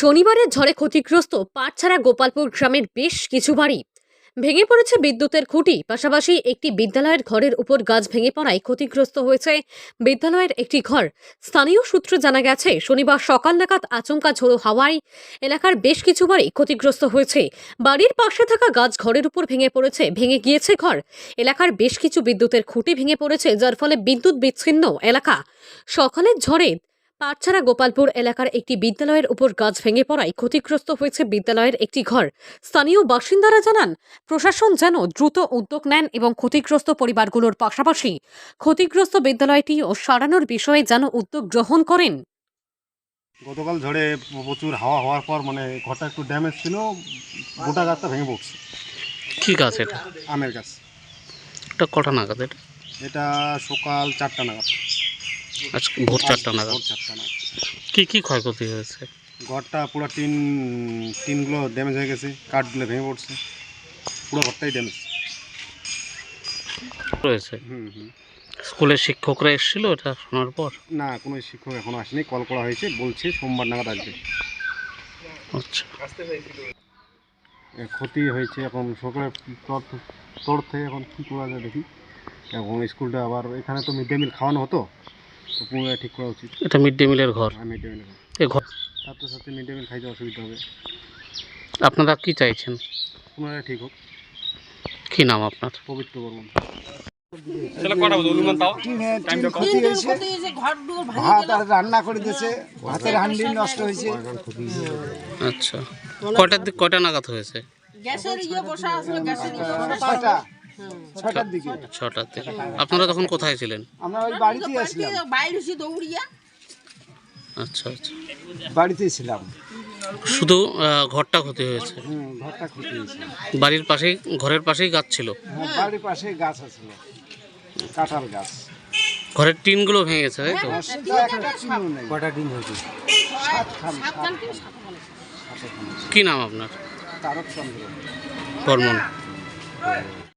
শনিবারের ঝড়ে ক্ষতিগ্রস্ত পাটছাড়া গোপালপুর গ্রামের বেশ কিছু বাড়ি। ভেঙে পড়েছে বিদ্যুতের খুঁটি। পাশাপাশি একটি বিদ্যালয়ের ঘরের উপর গাছ ভেঙে পড়ায় ক্ষতিগ্রস্ত হয়েছে বিদ্যালয়ের একটি ঘর। স্থানীয় সূত্রে জানা গেছে, শনিবার সকাল নাগাদ আচমকা ঝোড়ো হাওয়ায় এলাকার বেশ কিছু বাড়ি ক্ষতিগ্রস্ত হয়েছে। বাড়ির পাশে থাকা গাছ ঘরের উপর ভেঙে পড়েছে, ভেঙে গিয়েছে ঘর। এলাকার বেশ কিছু বিদ্যুতের খুঁটি ভেঙে পড়েছে, যার ফলে বিদ্যুৎ বিচ্ছিন্ন এলাকা। সকালের ঝড়ে পাটছাড়া গোপালপুর এলাকার একটি বিদ্যালয়ের উপর গাছ ভেঙে পড়ায় ক্ষতিগ্রস্ত হয়েছে বিদ্যালয়ের একটি ঘর। স্থানীয় বাসিন্দারা জানান প্রশাসন যেন দ্রুত উদ্যোগ নেন এবং ক্ষতিগ্রস্ত পরিবারগুলোর পাশাপাশি ক্ষতিগ্রস্ত বিদ্যালয়টিও সারানোর বিষয়ে যেন উদ্যোগ গ্রহণ করেন। গতকাল ঝড়ে প্রচুর হাওয়া হওয়ার পর মানে ঘরটা একটু ড্যামেজ ছিল গোটা গাছটা ভেঙে পড়ছে। কি গাছ এটা? আমের গাছ। এটা কটা নাগাদ এটা? এটা সকাল চারটা নাগাদ। আজকে ভোর চারটা নাগাদ। ভোর চারটা নাগাদ। কি কি ক্ষয়ক্ষতি হয়েছে? ঘরটা পুরো টিন টিনগুলো ড্যামেজ হয়ে গেছে কাঠগুলো ভেঙে পড়ছে। পুরো ঘরটাই ড্যামেজ রয়েছে? হুম হুম। স্কুলের শিক্ষকরা এসেছিল এটা শোনার পর? না কোনো শিক্ষক এখনও আসেনি কল করা হয়েছে বলছে সোমবার নাগাদ আসবে। আচ্ছা। এ, ক্ষতি হয়েছে এখন সকালের তর তর থেকে এখন কী করা যায় দেখি। এখন স্কুলটা আবার এখানে তো মিড ডে মিল খাওয়ানো হতো। পুনরায় ঠিক করা উচিত। এটা মিড ডে মিলের ঘর। মিড ডে এ ঘর। ছাত্রছাত্রী মিড ডে মিল খাইতে অসুবিধা হবে। আপনারা কি চাইছেন? পুনরায় ঠিক হোক। কি নাম আপনার? পবিত্র বর্মন। ভাত আর রান্না করে দিয়েছে। ভাতের হান্ডি নষ্ট হয়েছে। আচ্ছা। কয়টার দিক কয়টা নাগাদ হয়েছে? গ্যাসের ইয়ে বসা আসলে গ্যাসের ইয়ে ছয়টা। দিকে। ছটার আপনারা তখন কোথায় ছিলেন? আমরা ওই বাড়িতেই আসলাম বাইরে দৌড়িয়া। আচ্ছা আচ্ছা। বাড়িতেই ছিলাম। শুধু ঘরটা ক্ষতি হয়েছে? ঘরটা ক্ষতি হয়েছে। বাড়ির পাশেই ঘরের পাশেই গাছ ছিল? হ্যাঁ বাড়ির পাশে গাছ আছে। কাঁঠাল গাছ। ঘরের টিনগুলো ভেঙে গেছে তাই তো? কটা দিন হয়েছে? কি নাম আপনার? তারক চন্দ্র বর্মন